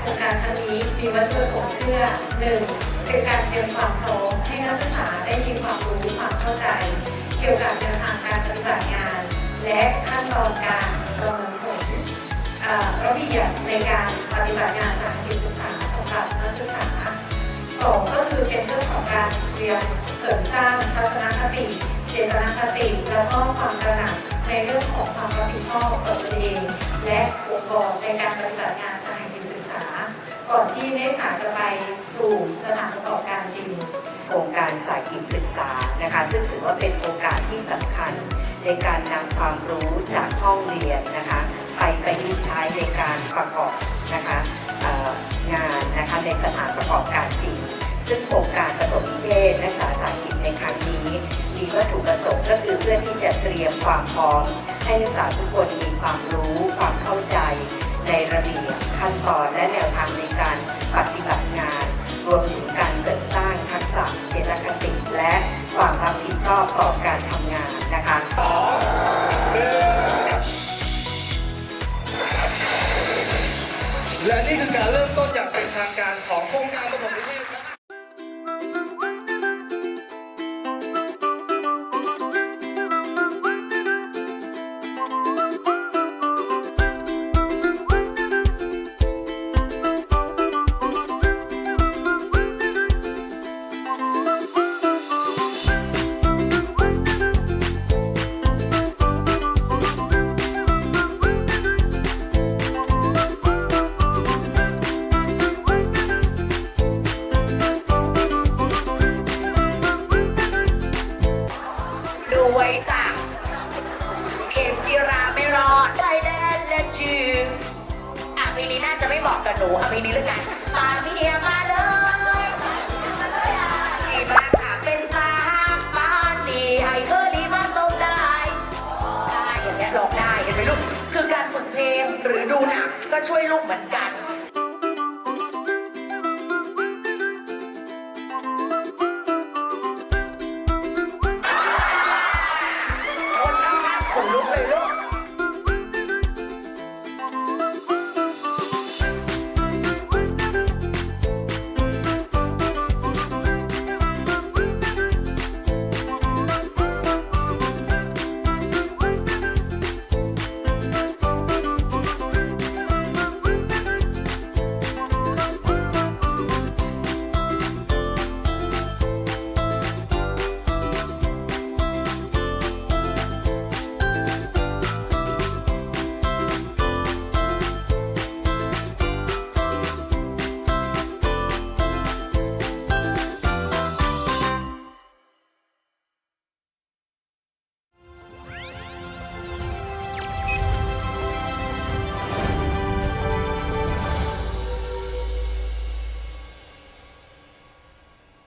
โครงการครั้งนี้มีวัตถุประสงค์เพื่อหนึ่งเป็นการเตรียมความพร้อมให้นักศึกษาได้มีความรู้ความเข้าใจ เกี่ยวกับแนวทางการปฏิบัติงาน และขั้นตอนการประเมินผลระเบียบในการปฏิบัติงานสถานศึกษาสำหรับนักศึกษาสองก็คือเป็นเรื่องของการเรียนเสริมสร้างทัศนคติ เจตนาคติ แล้วก็ความตระหนักในเรื่องของความรับผิดชอบต่อตัวเอง และองค์กรในการปฏิบัติงานสถานศึกษา ก่อนที่นักศึกษาจะไปสู่สถานประกอบการจริงโครงการสายกิจศึกษานะคะ ซึ่งถือว่าเป็นโอกาสที่สำคัญในการนำความรู้จากห้องเรียนนะคะ ไปประยุกต์ใช้ในการประกอบนะคะงานนะคะในสถานประกอบการจริง ซึ่งโครงการประถมนิเทศนักศึกษาสายกิจในครั้งนี้มีวัตถุประสงค์ก็คือเพื่อที่จะเตรียมความพร้อม ให้นักศึกษาทุกคนมีความรู้ ความเข้าใจ ในระเบียบขั้นตอนและแนวทางในการปฏิบัติ นและจืออะเพลงนี้น่าจะไม่เหมาะกับหนูอะเพลงนี้แล้วกันมาเมียมาเลยดีมากค่ะเป็นตาบ้านดีให้เธอรีมาส่งได้ได้อย่างเงี้ยร้องได้เห็นไหมลูกคือการฝึกเพลงหรือดูหนังก็ช่วยลูกเหมือนกัน